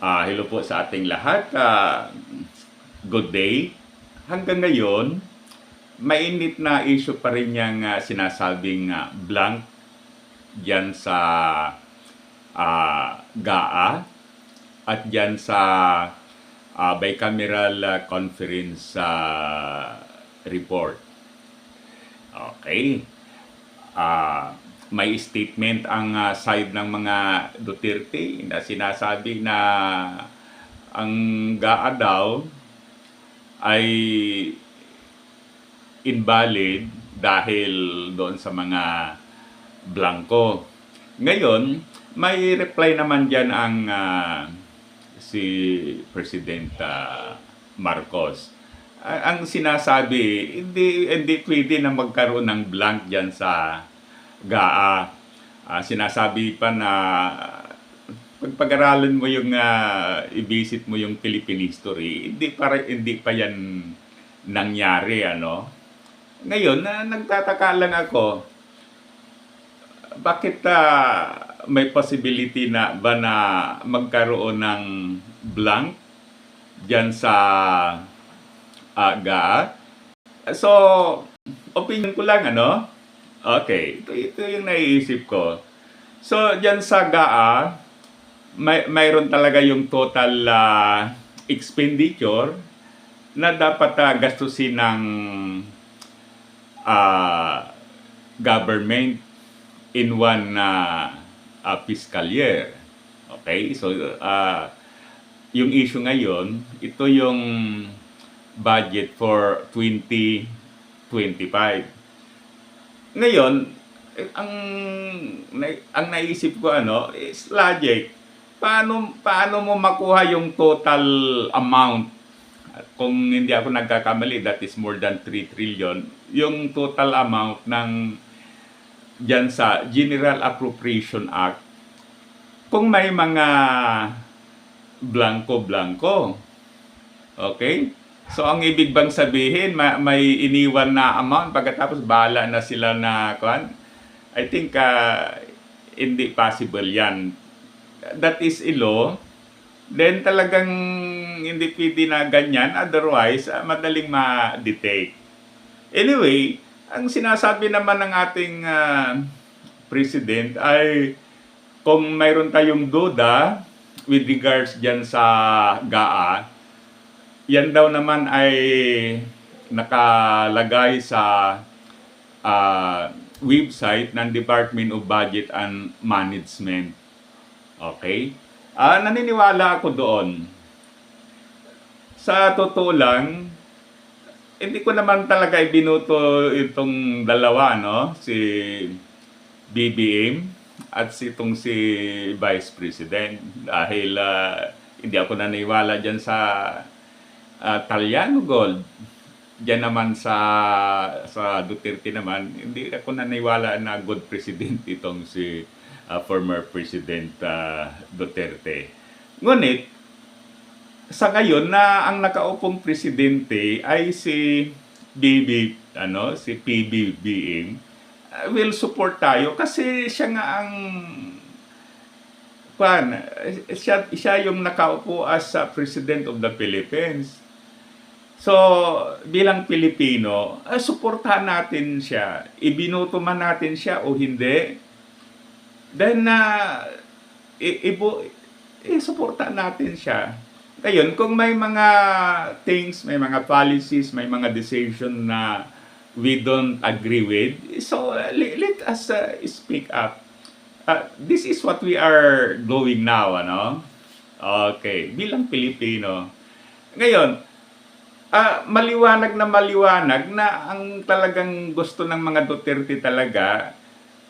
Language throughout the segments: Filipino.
Ah, hello po sa ating lahat. Ah, good day. Hanggang ngayon, mainit na issue pa rin yung ah, sinasabing ah, blank dyan sa ah, GAA at dyan sa ah, bicameral conference ah, report. Okay. Ah, may statement ang ah, side ng mga Duterte na sinasabi na ang GAA daw ay invalid dahil doon sa mga blanco. Ngayon, may reply naman dyan ang ah, si President ah, Marcos. Ang sinasabi, hindi, hindi pwede na magkaroon ng blank dyan sa GAA. Ah, sinasabi pa na pag pag-aralan mo yung ah, i-visit mo yung Philippine history, hindi para hindi pa yan nangyari ano. Ngayon, na nagtataka lang ako, bakit ah, may possibility na ba na magkaroon ng blank diyan sa GAA? So, opinion ko lang ano. Okay, ito, ito yung naiisip ko. So, diyan sa GAA, may mayroon talaga yung total ah, expenditure na dapat ah, gastusin ng ah, government in one ah, ah, fiscal year. Okay? So, ah, yung issue ngayon, ito yung budget for 2025. Ngayon, ang ang naisip ko ano is logic. Paano paano mo makuha yung total amount? Kung hindi ako nagkakamali, that is more than 3 trillion. Yung total amount ng dyan sa General Appropriation Act, kung may mga blanco-blanco. Okay? So, ang ibig bang sabihin, ma- may iniwan na amount pagkatapos bahala na sila na, kwan? I think, ah, hindi possible yan. That is law. Then talagang hindi pwede na ganyan. Otherwise, ah, madaling ma-detect. Anyway, ang sinasabi naman ng ating ah, president ay kung mayroon tayong duda with regards dyan sa GAA, yan daw naman ay nakalagay sa ah, website ng Department of Budget and Management. Okay? Ah, naniniwala ako doon. Sa totoo lang, hindi ko naman talaga ibinuto itong dalawa, no? Si BBM at si itong si Vice President dahil ah, hindi ako naniniwala dyan sa ah, Talyano Gold. Diyan naman sa sa Duterte naman, hindi ako naniniwala na good president itong si ah, former President ah, Duterte. Ngunit, sa ngayon na ang nakaupong presidente ay si BB, ano, si PBBM, uh, will support tayo kasi siya nga ang kwan, eh, siya, siya yung nakaupo as uh, President of the Philippines. So, bilang Pilipino, uh, suportahan natin siya. Ibinuto man natin siya o hindi. Then, uh, i- ibu, i-suportahan natin siya. Ngayon, kung may mga things, may mga policies, may mga decision na we don't agree with, so uh, let, let us uh, speak up. Uh, this is what we are doing now, ano? Okay, bilang Pilipino. Ngayon, ah maliwanag na maliwanag na ang talagang gusto ng mga Duterte talaga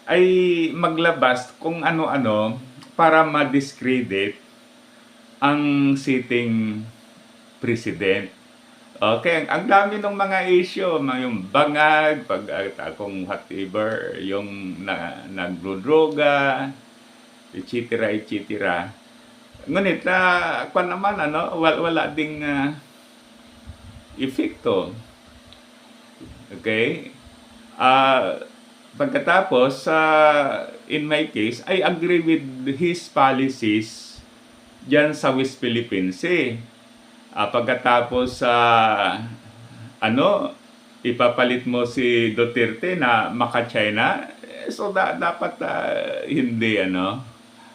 ay maglabas kung ano-ano para ma-discredit ang sitting president. Okay, ang dami ng mga issue, yung bangag, pag uh, kung whatever, yung na, nagdodroga, etc. etc. Ngunit, uh, kung naman, ano, wala, wala ding uh, epekto. Okay? Ah, pagkatapos, sa in my case, I agree with his policies dyan sa West Philippines Sea. Ah, pagkatapos sa ano, ipapalit mo si Duterte na maka-China, eh, so da- dapat ah, hindi ano.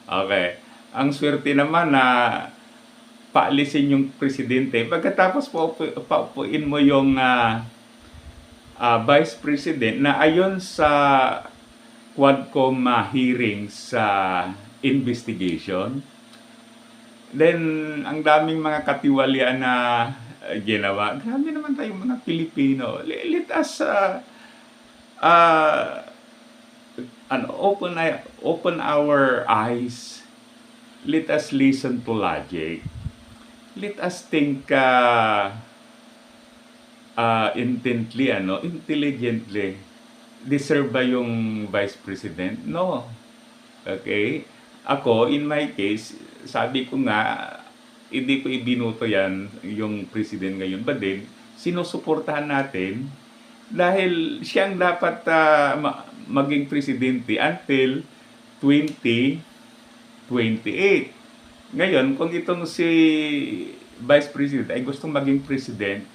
Okay. Ang swerte naman na paalisin yung presidente. Pagkatapos paupu, paupuin mo yung ah, ah, vice president na ayon sa Quadcom ah, hearings sa investigation, then ang daming mga katiwalian na ah, ginawa. Grabe naman tayong mga Pilipino. Let, us ah, ah, ano, open, open our eyes. Let us listen to logic. Let us think uh, uh, intently, ano, intelligently. Deserve ba yung vice president? No. Okay? Ako, in my case, sabi ko nga, hindi ko ibinuto yan, yung president ngayon. But then, sinusuportahan natin dahil siyang dapat ma- maging presidente until 2028. Ngayon, kung itong si Vice President ay gustong maging president,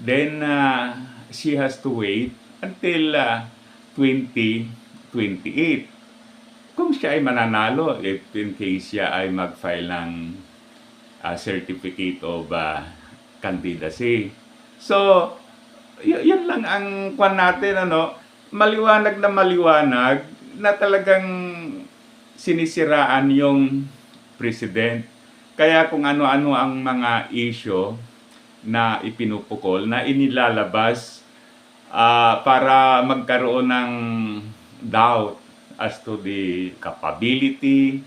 then ah, she has to wait until ah, 2028. Kung siya ay mananalo, if in case siya ay mag-file ng ah, certificate of ah, candidacy. So, y- yun lang ang kwan natin, ano, maliwanag na maliwanag na talagang sinisiraan yung president. Kaya kung ano-ano ang mga issue na ipinupukol, na inilalabas ah, para magkaroon ng doubt as to the capability,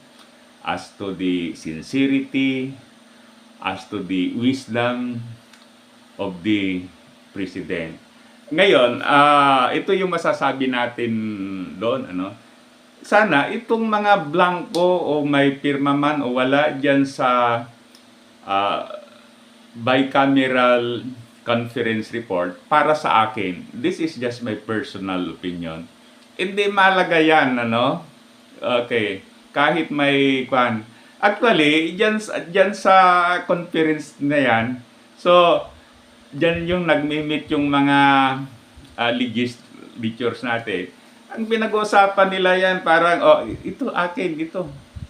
as to the sincerity, as to the wisdom of the president. Ngayon, ah, ito yung masasabi natin doon, ano? Sana itong mga blanco o may pirma man o wala diyan sa ah, bicameral conference report para sa akin. This is just my personal opinion. Hindi malaga yan, ano? Okay. Kahit may kwan. Actually, dyan, dyan sa conference na yan, so, dyan yung nagmi-meet yung mga uh, legislatures natin. Ang pinag-uusapan nila yan, parang, oh, ito akin, ito.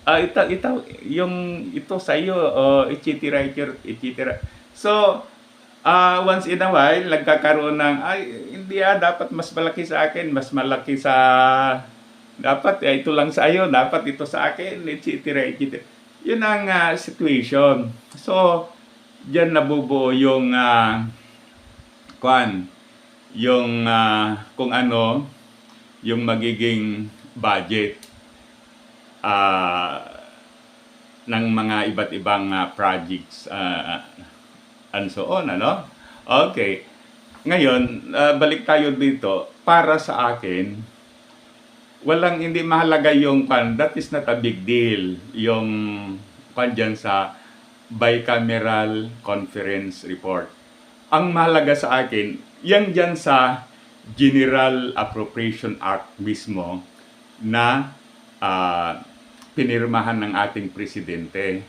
Ah, ito, ito, yung ito sa iyo, oh, etc. etc. So, ah once in a while, nagkakaroon ng, ay, hindi ah, dapat mas malaki sa akin, mas malaki sa, dapat eh, ito lang sa iyo, dapat ito sa akin, etc. etc. Yun ang ah, situation. So, diyan nabubuo yung, ah, kwan, yung ah, kung ano, yung magiging budget ah, ng mga iba't ibang ah, projects ah, and so on, ano? Okay. Ngayon, ah, balik tayo dito. Para sa akin, walang hindi mahalaga yung pan. That is not a big deal. Yung pan dyan sa bicameral conference report. Ang mahalaga sa akin, yan dyan sa General Appropriation Act mismo na ah, pinirmahan ng ating presidente.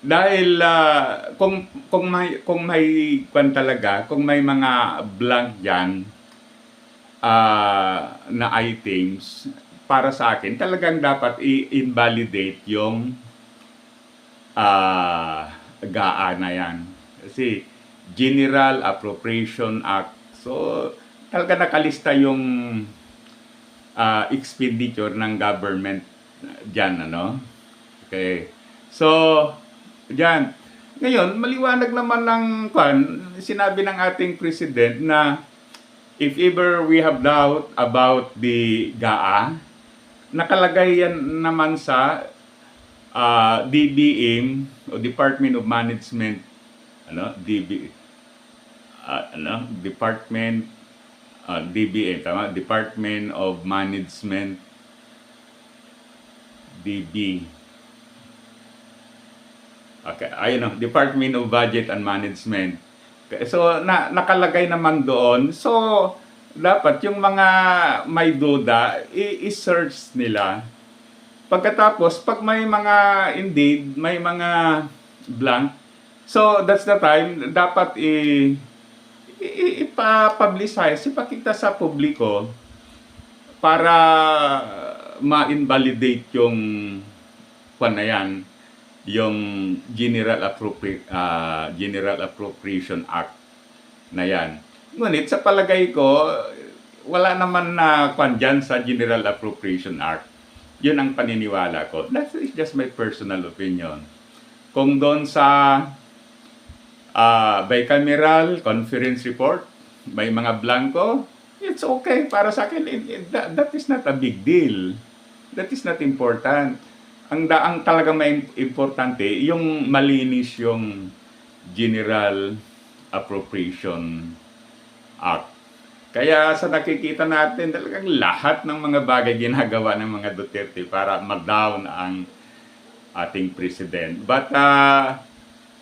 Dahil ah, kung kung may kung may kwan talaga, kung may mga blank diyan ah, na items para sa akin, talagang dapat i-invalidate yung ah GAA na yan. Kasi General Appropriation Act. So, talaga nakalista yung ah, expenditure ng government dyan, ano? Okay. So, dyan. Ngayon, maliwanag naman ng kwan, sinabi ng ating president na if ever we have doubt about the GAA, nakalagay yan naman sa ah, DBM o Department of Management ano DB ah, ano Department ah, DBM tama Department of Management DB Okay, ayun no, Department of Budget and Management. So, na, nakalagay naman doon. So, dapat yung mga may duda, i-search nila Pagkatapos, pag may mga indeed, may mga blank, so that's the time, dapat i- ipa-publicize, ipakita sa publiko para ma-invalidate yung kwan na yan, yung General, Appropri- ah, General Appropriation Act na yan. Ngunit sa palagay ko, wala naman na kwan dyan sa General Appropriation Act. Yun ang paniniwala ko. That is just my personal opinion. Kung doon sa ah, bicameral conference report, may mga blanco, it's okay para sa akin. It- it- that, that is not a big deal. That is not important. Ang da ang talagang may importante, yung malinis yung General Appropriation Act. Kaya sa nakikita natin, talagang lahat ng mga bagay ginagawa ng mga Duterte para mag-down ang ating president. But, uh,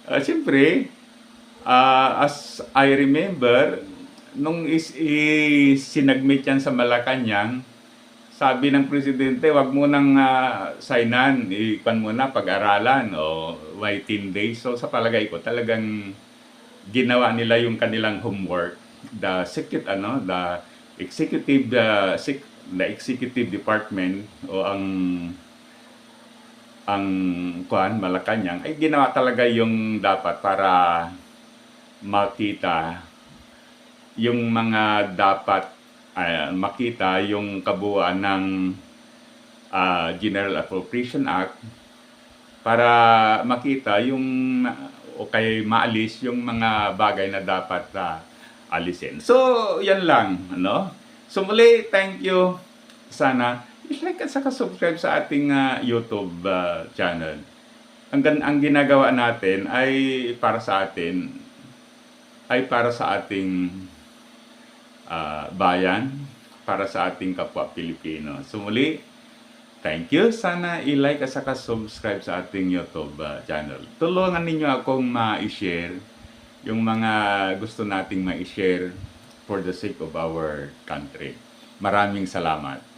uh, siyempre, uh, as I remember, nung is, is sinagmit yan sa Malacanang, sabi ng presidente, wag mo nang uh, signan, ipan mo na pag-aralan o waiting days. So sa palagay ko, talagang ginawa nila yung kanilang homework. The secret ano, the executive the, sec- the executive department o ang ang kuan Malacanang ay ginawa talaga yung dapat para makita yung mga dapat ah, makita yung kabuuan ng ah, General Appropriation Act para makita yung o kay maalis yung mga bagay na dapat ah, alisin. So, yan lang, ano? So, muli, thank you. Sana, i-like at saka subscribe sa ating ah, YouTube ah, channel. Ang, ang ginagawa natin ay para sa atin, ay para sa ating ah, bayan, para sa ating kapwa Pilipino. So muli, thank you. Sana i-like at saka subscribe sa ating YouTube ah, channel. Tulungan ninyo akong ma-share yung mga gusto nating ma-share for the sake of our country. Maraming salamat.